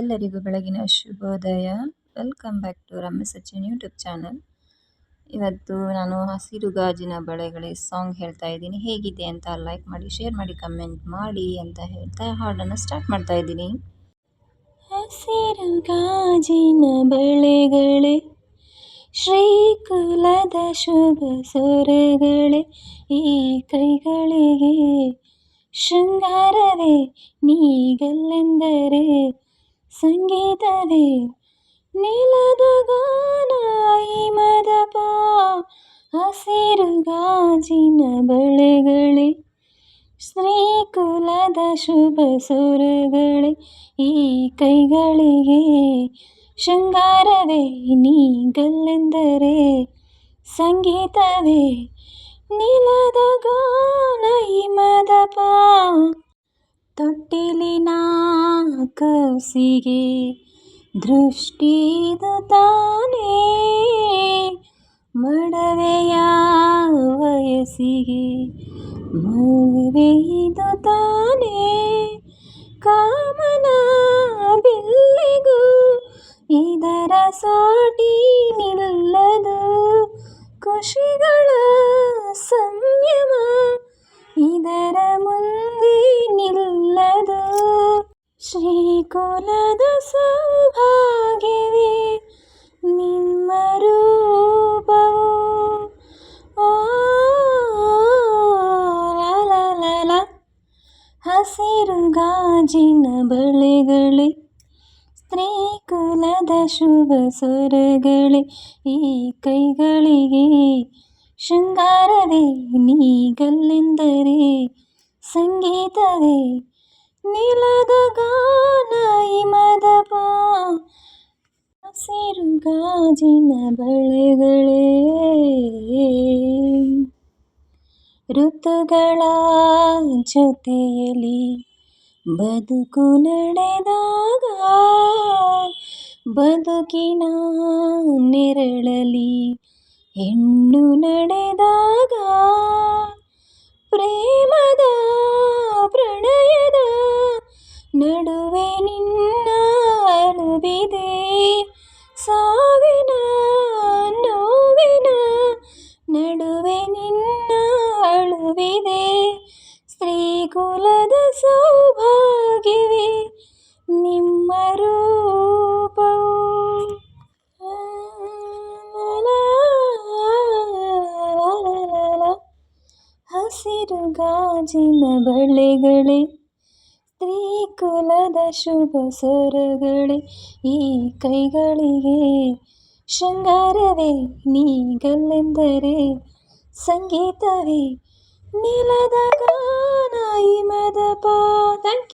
ಎಲ್ಲರಿಗೂ ಬೆಳಗಿನ ಶುಭೋದಯ. Welcome back to Ramya Sachin YouTube channel ಇವತ್ತು ನಾನು ಹಸಿರು ಗಾಜಿನ ಬಳೆಗಳೇ ಸಾಂಗ್ ಹೇಳ್ತಾ ಇದ್ದೀನಿ. ಹೇಗಿದೆ ಅಂತ ಲೈಕ್ ಮಾಡಿ ಶೇರ್ ಮಾಡಿ ಕಮೆಂಟ್ ಮಾಡಿ ಅಂತ ಹೇಳ್ತಾ ಹಾಡನ್ನು ಸ್ಟಾರ್ಟ್ ಮಾಡ್ತಾ ಇದ್ದೀನಿ. ಹಸಿರು ಗಾಜಿನ ಬಳೆಗಳೇ, ಶ್ರೀಕುಲದ ಶುಭ ಸೊರೆಗಳೇ ಈ ಕೈಗಳಿಗೆ ಶೃಂಗಾರವೇ ನೀಗಲ್ಲೆಂದರೆ ಸಂಗೀತವೇ, ನೆಲದ ಗಾನ ಮದಪ, ಹಸಿರು ಗಾಜಿನ ಬಳೆಗಳೇ, ಶ್ರೀಕುಲದ ಶುಭ ಸುರಗಳೇ, ಈ ಕೈಗಳಿಗೆ ಶೃಂಗಾರವೇ ನೀಗಲ್ಲೆಂದರೆ ಸಂಗೀತವೇ, ನೀಲದ ಗಾನ ಮದಪ ತೊಟ್ಟಿಲಿನ ಕಸಿಗೆ ದೃಷ್ಟಿದು ತಾನೇ ಮಡವೆಯ ವಯಸ್ಸಿಗೆ ಮದುವೆಯಿದು ತಾನೇ ಕಾಮನ ಬಿಲ್ಲಿಗೂ ಇದರ ಸಾಟಿ ನಿಲ್ಲದು ಖುಷಿಗಳ ಸಂಯಮ ಶ್ರೀಕುಲದ ಸೌಭಾಗ್ಯವೇ ನಿಮ್ಮ ರೂಪವು? ಲ ಹಸಿರು ಗಾಜಿನ ಬಳೆಗಳೇ, ಸ್ತ್ರೀಕುಲದ ಶುಭ ಸ್ವರಗಳೇ, ಈ ಕೈಗಳಿಗೆ ಶೃಂಗಾರವೇ ನೀಗಲ್ಲೆಂದರೆ ಸಂಗೀತವೇ ನೀಲದ ಗಾನ ಇಮದಪ ಹಸಿರು ಗಾಜಿನ ಬಳೆಗಳೇ. ಋತುಗಳ ಜೊತೆಯಲ್ಲಿ ಬದುಕು ನಡೆದಾಗ, ಬದುಕಿನ ನೆರಳಲಿ ಹೆಣ್ಣು ನಡೆದಾಗ ಪ್ರೇಮದ ನಿನ್ನ ಅಳುವಿದೆ ಸ್ತ್ರೀಕುಲದ ಸೌಭಾಗ್ಯವೇ ನಿಮ್ಮ ರೂಪವು. ಹಸಿರು ಗಾಜಿನ ಬಳೆಗಳೇ ಸ್ತ್ರೀಕುಲದ ಶುಭ ಸ್ವರಗಳೇ, ಈ ಕೈಗಳಿಗೆ ಶೃಂಗಾರವೇ ನೀಗಲ್ಲೆಂದರೆ ಸಂಗೀತವೇ ನೀಲದ ಗಾನ ಮದಪ ಥ್ಯಾಂಕ್